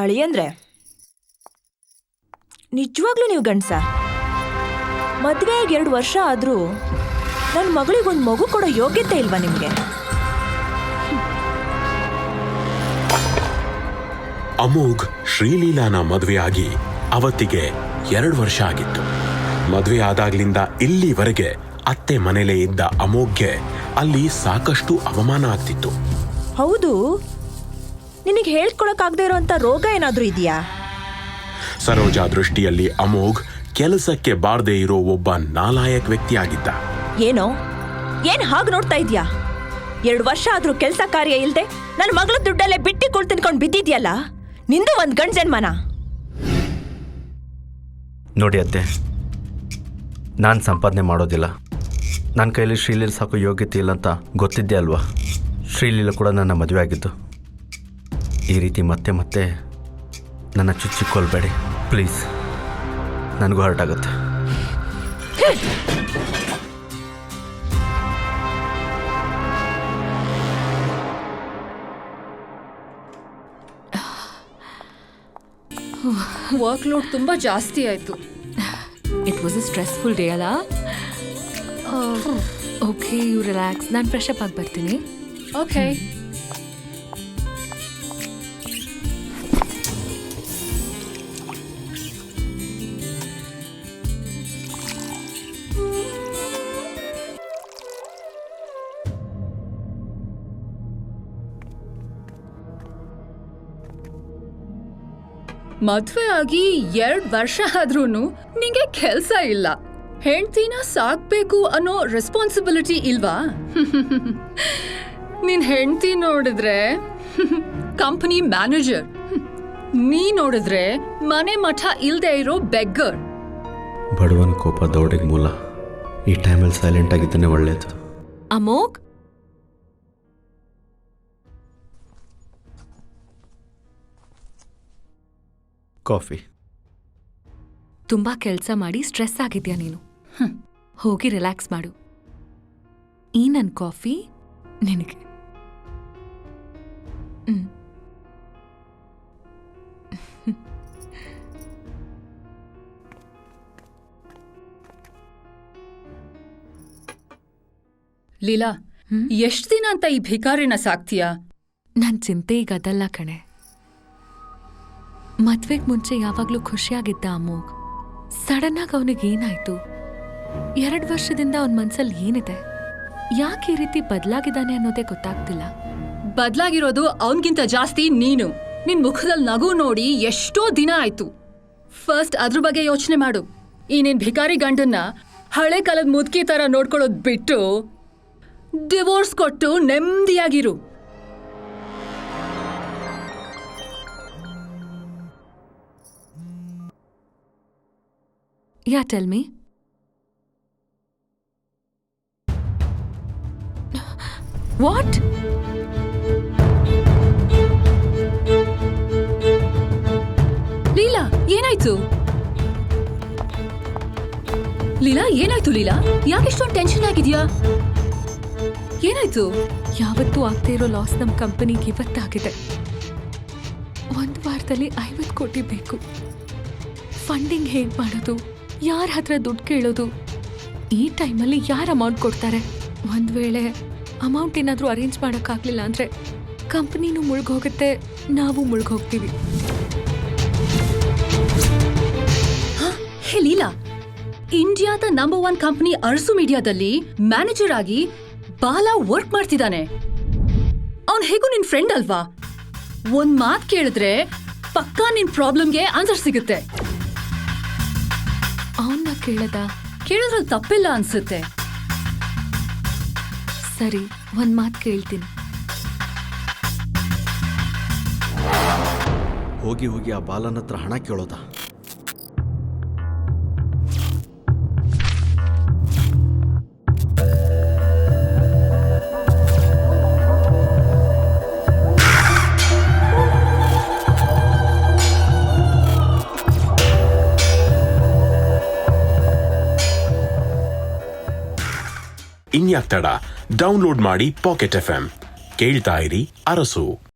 ಅಳಿಯಂದ್ರೆ ನಿಜವಾಗ್ಲೂ ನೀವು ಗಂಡ್ಸ? ಮದ್ವೆ ಆಗಿ ಎರಡು ವರ್ಷ ಆದ್ರೂ ನನ್ನ ಮಗಳಿಗೊಂದು ಮಗು ಕೊಡೋ ಯೋಗ್ಯತೆ ಇಲ್ವಾ ನಿಮ್ಗೆ? ಅಮೋಘ್ ಶ್ರೀಲೀಲಾನ ಮದುವೆಯಾಗಿ ಅವತ್ತಿಗೆ ಎರಡು ವರ್ಷ ಆಗಿತ್ತು. ಮದುವೆ ಆದಾಗ್ಲಿಂದ ಇಲ್ಲಿವರೆಗೆ ಅತ್ತೆ ಮನೇಲೇ ಇದ್ದ ಅಮೋಘ್ಗೆ ಅಲ್ಲಿ ಸಾಕಷ್ಟು ಅವಮಾನ ಆಗ್ತಿತ್ತು. ಹೌದು. ನಿನಗೆ ಹೇಳ್ಕೊಳಕ್ಕಾಗದೇ ಇರುವಂತ ರೋಗ ಏನಾದರೂ ಇದೆಯಾ? ಸರೋಜಾ ದೃಷ್ಟಿಯಲ್ಲಿ ಅಮೋಘ್ ಕೆಲಸಕ್ಕೆ ಬಾರದೇ ಇರೋ ಒಬ್ಬ ನಾಲಾಯಕ್ ವ್ಯಕ್ತಿಯಾಗಿದ್ದ. ಏನೋ? ಏನ್ ಹಾಗೆ ನೋಡ್ತಾ ಇದ್ಯಾ? ಎರಡು ವರ್ಷ ಆದ್ರೂ ಕೆಲಸ ಕಾರ್ಯ ಇಲ್ದೆ ನನ್ನ ಮಗಳ ದುಡ್ಡಲ್ಲೇ ಬಿಟ್ಟಿ ಕುಳ್ ತಿನ್ಕೊಂಡು ಬಿದ್ದಿದ್ಯಲ್ಲ? ನಿಂದು ಒಂದ್ ಗಂಡ್ ಮನ ನೋಡಿ ಅತ್ತೆ ನಾನು ಸಂಪಾದನೆ ಮಾಡೋದಿಲ್ಲ. ನನ್ನ ಕೈಯಲ್ಲಿ ಶ್ರೀಲೀಲ ಸಾಕೋ ಯೋಗ್ಯತೆ ಇಲ್ಲ ಅಂತ ಗೊತ್ತಿದ್ದೆ ಅಲ್ವಾ? ಶ್ರೀಲೀಲ ಕೂಡ ನನ್ನ ಮದುವೆ ಆಗಿದ್ದು. ಈ ರೀತಿ ಮತ್ತೆ ಮತ್ತೆ ನನ್ನ ಚುಚ್ಚಿಕೊಳ್ಬೇಡಿ. ಪ್ಲೀಸ್ ನನಗೂ ಹರ್ಟ್ ಆಗುತ್ತೆ. ವರ್ಕ್ ಲೋಡ್ ತುಂಬ ಜಾಸ್ತಿ ಆಯಿತು. It was a stressful day ಅಲ್ಲ ಓಕೆ ಯು ರಿಲ್ಯಾಕ್ಸ್ ನಾನು ಫ್ರೆಶ್ ಅಪ್ ಆಗಿ ಬರ್ತೀನಿ. ಓಕೆ ಮದ್ವೆ ಆಗಿ ಎರಡ್ ವರ್ಷ ಆದ್ರೂ ನಿಂಗೆ ಕೆಲ್ಸ ಇಲ್ಲ. ಹೆಂಡ್ತಿನ ಸಾಕ್ಬೇಕು ಅನ್ನೋ ರೆಸ್ಪಾನ್ಸಿಬಿಲಿಟಿ ಇಲ್ವಾ? ನಿನ್ ಹೆಂಡ್ತಿ ನೋಡಿದ್ರೆ ಕಂಪನಿ ಮ್ಯಾನೇಜರ್ ನೀ ನೋಡಿದ್ರೆ ಮನೆ ಮಠ ಇಲ್ದೇ ಇರೋ ಬೆಗ್ಗರ್ ಬಡವನ ಕೋಪ ದೌಡಿಗೆ ಮೂಲ. ಈ ಟೈಮಲ್ಲಿ ಸೈಲೆಂಟ್ ಆಗಿದ್ದಾನೆ ಒಳ್ಳೇದು. ಅಮೋಘ್ ಕಾಫಿ. ತುಂಬಾ ಕೆಲಸ ಮಾಡಿ ಸ್ಟ್ರೆಸ್ ಆಗಿದ್ಯಾ ನೀನು? ಹೋಗಿ ರಿಲ್ಯಾಕ್ಸ್ ಮಾಡು. ಈ ನನ್ನ ಕಾಫಿ ನಿನಗೆ. ಹ್ಮ್. ಲೀಲಾ ಎಷ್ಟ್ ದಿನ ಅಂತ ಈ ಭಿಕಾರಿನ ಸಾಕ್ತೀಯಾ? ನನ್ ಚಿಂತೆ ಈಗ ಅದಲ್ಲ ಕಣೆ. ಮದ್ವೆಗ್ ಮುಂಚೆ ಯಾವಾಗ್ಲೂ ಖುಷಿಯಾಗಿದ್ದ ಅಮೋಘ್ ಸಡನ್ ಆಗಿ ಅವನಿಗೆ ಏನಾಯ್ತು? ಎರಡ್ ವರ್ಷದಿಂದ ಅವನ ಮನ್ಸಲ್ಲಿ ಏನಿದೆ? ಯಾಕೆ ಈ ರೀತಿ ಬದಲಾಗಿದ್ದಾನೆ ಅನ್ನೋದೇ ಗೊತ್ತಾಗ್ತಿಲ್ಲ. ಬದಲಾಗಿರೋದು ಅವನ್ಗಿಂತ ಜಾಸ್ತಿ ನೀನು. ನಿನ್ ಮುಖದಲ್ಲಿ ನಗು ನೋಡಿ ಎಷ್ಟೋ ದಿನ ಆಯ್ತು. ಫಸ್ಟ್ ಅದ್ರ ಬಗ್ಗೆ ಯೋಚನೆ ಮಾಡು. ಈ ನಿನ್ ಭಿಕಾರಿ ಗಂಡನ್ನ ಹಳೆ ಕಾಲದ ಮುದುಕಿ ತರ ನೋಡ್ಕೊಳ್ಳೋದ್ ಬಿಟ್ಟು ಡಿವೋರ್ಸ್ ಕೊಟ್ಟು ನೆಮ್ಮದಿಯಾಗಿರು ya tell me. What Leela ಏನಾಯ್ತು? ಲೀಲಾ ಏನಾಯ್ತು ಲೀಲಾ? ಯಾಕೆಷ್ಟೊಂದು ಟೆನ್ಷನ್ ಆಗಿದ್ಯಾ? ಏನಾಯ್ತು? ಯಾವತ್ತೂ ಆಗ್ತಾ ಇರೋ ಲಾಸ್ ನಮ್ಮ ಕಂಪನಿಗೆ ಇವತ್ತಾಗಿದೆ. ಒಂದು ವಾರದಲ್ಲಿ ಐವತ್ತು ಕೋಟಿ ಬೇಕು. ಫಂಡಿಂಗ್ ಹೇಗೆ ಮಾಡೋದು? ಯಾರ ಹತ್ರ ದುಡ್ಡು ಕೇಳೋದು? ಈ ಟೈಮಲ್ಲಿ ಯಾರು ಅಮೌಂಟ್ ಕೊಡ್ತಾರೆ? ಒಂದು ವೇಳೆ ಅಮೌಂಟ್ ಏನಾದರೂ ಅರೇಂಜ್ ಮಾಡೋಕ್ಕಾಗಲಿಲ್ಲ ಅಂದರೆ ಕಂಪ್ನಿನೂ ಮುಳುಗೋಗುತ್ತೆ ನಾವು ಮುಳುಗೋಗ್ತೀವಿ ಲೀಲಾ, ಇಂಡಿಯಾದ ನಂಬರ್ ಒನ್ ಕಂಪನಿ ಅರಸು ಮೀಡಿಯಾದಲ್ಲಿ ಮ್ಯಾನೇಜರ್ ಆಗಿ ಬಾಲ ವರ್ಕ್ ಮಾಡ್ತಿದ್ದಾನೆ. ಅವನ್ ಹೇಗೂ ನಿನ್ ಫ್ರೆಂಡ್ ಅಲ್ವಾ? ಒಂದ್ ಮಾತ್ ಕೇಳಿದ್ರೆ ಪಕ್ಕಾ ನಿನ್ ಪ್ರಾಬ್ಲಮ್ಗೆ ಆನ್ಸರ್ ಸಿಗುತ್ತೆ. ಕೇಳದ? ಕೇಳಿದ್ರಲ್ಲಿ ತಪ್ಪಿಲ್ಲ ಅನ್ಸುತ್ತೆ. ಸರಿ, ಒಂದ್ ಮಾತು ಕೇಳ್ತೀನಿ. ಹೋಗಿ ಹೋಗಿ ಆ ಬಾಲನ ಹತ್ರ ಹಣ ಕೇಳೋದ? ಇನ್ಯಾಕ್ ತಡ? ಡೌನ್ಲೋಡ್ ಮಾಡಿ ಪಾಕೆಟ್ ಎಫ್ ಕೇಳ್ತಾ ಇರಿ ಅರಸು.